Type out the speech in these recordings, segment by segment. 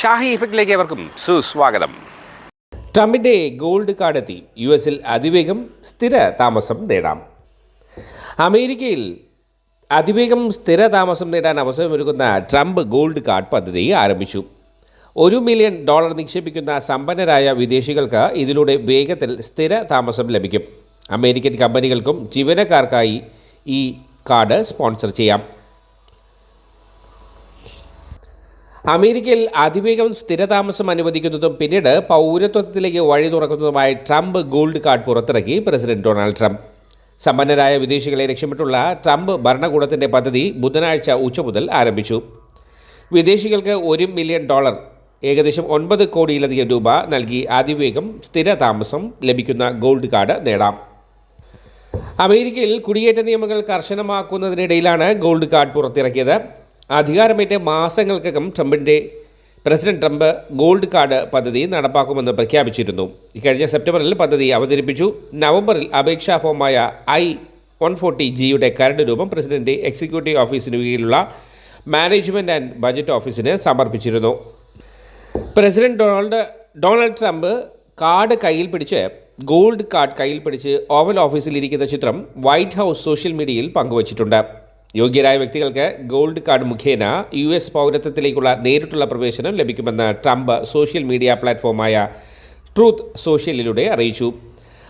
ഷാഹി ഇഫക്റ്റിലേക്ക് അവർക്കും സുസ്വാഗതം. ട്രംപിന്റെ ഗോൾഡ് കാർഡ് എത്തി യു എസിൽ അതിവേഗം സ്ഥിര താമസം നേടാം. അമേരിക്കയിൽ അതിവേഗം സ്ഥിര താമസം നേടാൻ അവസരമൊരുക്കുന്ന ട്രംപ് ഗോൾഡ് കാർഡ് പദ്ധതി ആരംഭിച്ചു. ഒരു മില്യൺ ഡോളർ നിക്ഷേപിക്കുന്ന സമ്പന്നരായ വിദേശികൾക്ക് ഇതിലൂടെ വേഗത്തിൽ സ്ഥിര താമസം ലഭിക്കും. അമേരിക്കൻ കമ്പനികൾക്കും ജീവനക്കാർക്കായി ഈ കാർഡ് സ്പോൺസർ ചെയ്യാം. അമേരിക്കയിൽ അതിവേഗം സ്ഥിരതാമസം അനുവദിക്കുന്നതും പിന്നീട് പൗരത്വത്തിലേക്ക് വഴി തുറക്കുന്നതുമായ ട്രംപ് ഗോൾഡ് കാർഡ് പുറത്തിറക്കി പ്രസിഡന്റ് ഡൊണാൾഡ് ട്രംപ്. സമ്പന്നരായ വിദേശികളെ ലക്ഷ്യമിട്ടുള്ള ട്രംപ് ഭരണകൂടത്തിന്റെ പദ്ധതി ബുധനാഴ്ച ഉച്ച മുതൽ ആരംഭിച്ചു. വിദേശികൾക്ക് ഒരു മില്യൺ ഡോളർ ഏകദേശം ഒൻപത് കോടിയിലധികം രൂപ നൽകി അതിവേഗം സ്ഥിരതാമസം ലഭിക്കുന്ന ഗോൾഡ് കാർഡ് നേടാം. അമേരിക്കയിൽ കുടിയേറ്റ നിയമങ്ങൾ കർശനമാക്കുന്നതിനിടയിലാണ് ഗോൾഡ് കാർഡ് പുറത്തിറക്കിയത്. അധികാരമേറ്റ മാസങ്ങൾക്കകം ട്രംപിന്റെ പ്രസിഡന്റ് ട്രംപ് ഗോൾഡ് കാർഡ് പദ്ധതി നടപ്പാക്കുമെന്ന് പ്രഖ്യാപിച്ചിരുന്നു. ഇക്കഴിഞ്ഞ സെപ്റ്റംബറിൽ പദ്ധതി അവതരിപ്പിച്ചു. നവംബറിൽ അപേക്ഷാ ഫോമായ ഐ വൺ ഫോർട്ടി ജിയുടെ കരട് രൂപം പ്രസിഡന്റ് എക്സിക്യൂട്ടീവ് ഓഫീസിന് കീഴിലുള്ള മാനേജ്മെന്റ് ആൻഡ് ബജറ്റ് ഓഫീസിന് സമർപ്പിച്ചിരുന്നു. President Donald Donald Trump card കയ്യിൽ പിടിച്ച് ഗോൾഡ് കാർഡ് കയ്യിൽ പിടിച്ച് ഓവൽ ഓഫീസിൽ ഇരിക്കുന്ന ചിത്രം വൈറ്റ് ഹൗസ് സോഷ്യൽ മീഡിയയിൽ പങ്കുവച്ചിട്ടുണ്ട്. യോഗ്യരായ വ്യക്തികൾക്ക് ഗോൾഡ് കാർഡ് മുഖേന യു എസ് പൗരത്വത്തിലേക്കുള്ള നേരിട്ടുള്ള പ്രവേശനം ലഭിക്കുമെന്ന് ട്രംപ് സോഷ്യൽ മീഡിയ പ്ലാറ്റ്ഫോമായ ട്രൂത്ത് സോഷ്യലിലൂടെ അറിയിച്ചു.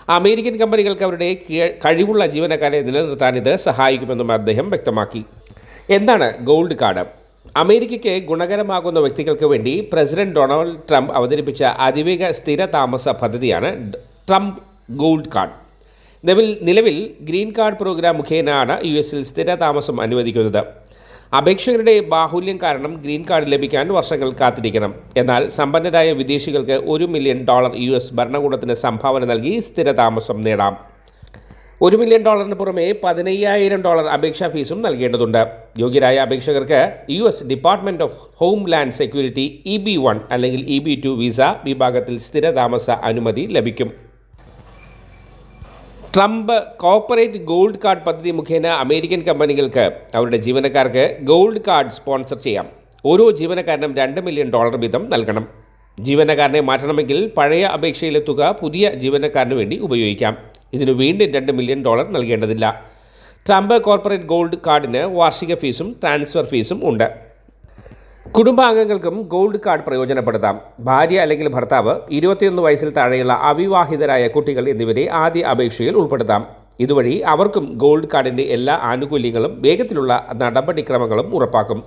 അമേരിക്കൻ കമ്പനികൾക്ക് അവരുടെ കഴിവുള്ള ജീവനക്കാരെ നിലനിർത്താൻ ഇത് സഹായിക്കുമെന്നും അദ്ദേഹം വ്യക്തമാക്കി. എന്താണ് ഗോൾഡ് കാർഡ്? അമേരിക്കയ്ക്ക് ഗുണകരമാകുന്ന വ്യക്തികൾക്ക് വേണ്ടി പ്രസിഡന്റ് ഡൊണാൾഡ് ട്രംപ് അവതരിപ്പിച്ച അതിവേഗ സ്ഥിര താമസ പദ്ധതിയാണ് ട്രംപ് ഗോൾഡ് കാർഡ്. നിലവിൽ നിലവിൽ ഗ്രീൻ കാർഡ് പ്രോഗ്രാം മുഖേനയാണ് യു എസിൽ സ്ഥിര താമസം അനുവദിക്കുന്നത്. അപേക്ഷകരുടെ ബാഹുല്യം കാരണം ഗ്രീൻ കാർഡ് ലഭിക്കാൻ വർഷങ്ങൾ കാത്തിരിക്കണം. എന്നാൽ സമ്പന്നരായ വിദേശികൾക്ക് ഒരു മില്യൺ ഡോളർ യു എസ് ഭരണകൂടത്തിന് സംഭാവന നൽകി സ്ഥിര താമസം നേടാം. ഒരു മില്യൺ ഡോളറിന് പുറമെ പതിനയ്യായിരം ഡോളർ അപേക്ഷാ ഫീസും നൽകേണ്ടതുണ്ട്. യോഗ്യരായ അപേക്ഷകർക്ക് U S department of homeland security E B one അല്ലെങ്കിൽ ഇ ബി ടു വിസ വിഭാഗത്തിൽ സ്ഥിരതാമസ അനുമതി ലഭിക്കും. ട്രംപ് കോർപ്പറേറ്റ് ഗോൾഡ് കാർഡ് പദ്ധതി മുഖേന അമേരിക്കൻ കമ്പനികൾക്ക് അവരുടെ ജീവനക്കാർക്ക് ഗോൾഡ് കാർഡ് സ്പോൺസർ ചെയ്യാം. ഓരോ ജീവനക്കാരനും രണ്ട് മില്യൺ ഡോളർ വീതം നൽകണം. ജീവനക്കാരനെ മാറ്റണമെങ്കിൽ പഴയ അപേക്ഷയിലെ തുക പുതിയ ജീവനക്കാരന് വേണ്ടി ഉപയോഗിക്കാം. ഇതിന് വീണ്ടും രണ്ട് മില്യൺ ഡോളർ നൽകേണ്ടതില്ല. ട്രംപ് കോർപ്പറേറ്റ് ഗോൾഡ് കാർഡിന് വാർഷിക ഫീസും ട്രാൻസ്ഫർ ഫീസും ഉണ്ട്. കുടുംബാംഗങ്ങൾക്കും ഗോൾഡ് കാർഡ് പ്രയോജനപ്പെടുത്താം. ഭാര്യ അല്ലെങ്കിൽ ഭർത്താവ് ഇരുപത്തിയൊന്ന് വയസ്സിൽ താഴെയുള്ള അവിവാഹിതരായ കുട്ടികൾ എന്നിവരെ ആദ്യ അപേക്ഷയിൽ ഉൾപ്പെടുത്താം. ഇതുവഴി അവർക്കും ഗോൾഡ് കാർഡിന്റെ എല്ലാ ആനുകൂല്യങ്ങളും വേഗത്തിലുള്ള നടപടിക്രമങ്ങളും ഉറപ്പാക്കും.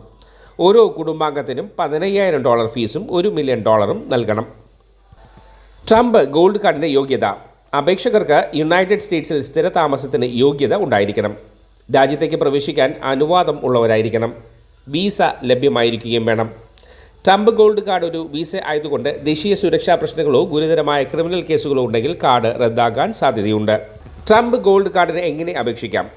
ഓരോ കുടുംബാംഗത്തിനും പതിനയ്യായിരം ഡോളർ ഫീസും ഒരു മില്യൺ ഡോളറും നൽകണം. ട്രംപ് ഗോൾഡ് കാർഡിന്റെ യോഗ്യത. അപേക്ഷകർക്ക് യുണൈറ്റഡ് സ്റ്റേറ്റ്സിൽ സ്ഥിരതാമസത്തിന് യോഗ്യത ഉണ്ടായിരിക്കണം. രാജ്യത്തേക്ക് പ്രവേശിക്കാൻ അനുവാദം ഉള്ളവരായിരിക്കണം. വീസ ലഭ്യമായിരിക്കുകയും വേണം. ട്രംപ് ഗോൾഡ് കാർഡ് ഒരു വീസ ആയതുകൊണ്ട് ദേശീയ സുരക്ഷാ പ്രശ്നങ്ങളോ ഗുരുതരമായ ക്രിമിനൽ കേസുകളോ ഉണ്ടെങ്കിൽ കാർഡ് റദ്ദാക്കാൻ സാധ്യതയുണ്ട്. ട്രംപ് ഗോൾഡ് കാർഡിന് എങ്ങനെ അപേക്ഷിക്കാം?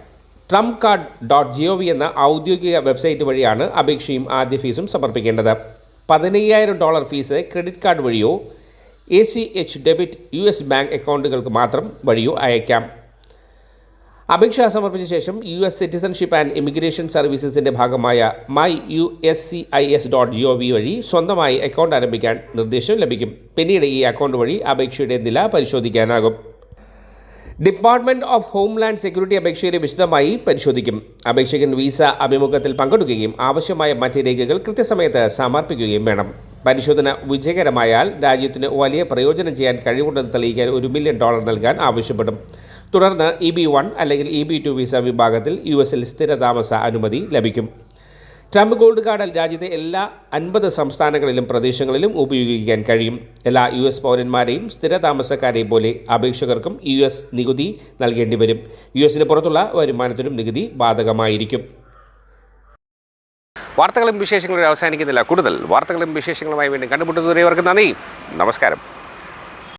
Trump card dot G O V എന്ന ഔദ്യോഗിക വെബ്സൈറ്റ് വഴിയാണ് അപേക്ഷയും ആദ്യ ഫീസും സമർപ്പിക്കേണ്ടത്. പതിനയ്യായിരം ഡോളർ ഫീസ് ക്രെഡിറ്റ് കാർഡ് വഴിയോ A C H debit U S bank അക്കൗണ്ടുകൾക്ക് മാത്രം വഴിയോ അയക്കാം. അപേക്ഷ സമർപ്പിച്ച ശേഷം U S citizenship and immigration സർവീസസിന്റെ ഭാഗമായ my U S C I S dot G O V വഴി സ്വന്തമായി അക്കൗണ്ട് ആരംഭിക്കാൻ നിർദ്ദേശം ലഭിക്കും. പിന്നീട് ഈ അക്കൗണ്ട് വഴി അപേക്ഷയുടെ നില പരിശോധിക്കാനാകും. ഡിപ്പാർട്ട്മെന്റ് ഓഫ് ഹോംലാൻഡ് സെക്യൂരിറ്റി അപേക്ഷയുടെ വിശദമായി പരിശോധിക്കും. അപേക്ഷകൻ വിസ അഭിമുഖത്തിൽ പങ്കെടുക്കുകയും ആവശ്യമായ മറ്റ് രേഖകൾ കൃത്യസമയത്ത് സമർപ്പിക്കുകയും വേണം. പരിശോധന വിജയകരമായാൽ രാജ്യത്തിന് വലിയ പ്രയോജനം ചെയ്യാൻ കഴിവുണ്ടെന്ന് തെളിയിക്കാൻ ഒരു മില്യൺ ഡോളർ നൽകാൻ ആവശ്യപ്പെടും. തുടർന്ന് ഇ ബി വൺ അല്ലെങ്കിൽ ഇ ബി ടു വിസ വിഭാഗത്തിൽ യു എസിൽ സ്ഥിരതാമസ അനുമതി ലഭിക്കും. ട്രംപ് ഗോൾഡ് കാർഡ് രാജ്യത്തെ എല്ലാ അൻപത് സംസ്ഥാനങ്ങളിലും പ്രദേശങ്ങളിലും ഉപയോഗിക്കാൻ കഴിയും. എല്ലാ യു എസ് പൗരന്മാരെയും സ്ഥിരതാമസക്കാരെയും പോലെ അപേക്ഷകർക്കും യു എസ് നികുതി നൽകേണ്ടി വരും. യു എസിന് പുറത്തുള്ള വരുമാനത്തിനും നികുതി ബാധകമായിരിക്കും. വാർത്തകളും വിശേഷങ്ങളും അവസാനിക്കുന്നില്ല. കൂടുതൽ വാർത്തകളും വിശേഷങ്ങളുമായി വീണ്ടും കണ്ടുമുട്ടുന്നവരെ നന്ദി. നമസ്കാരം.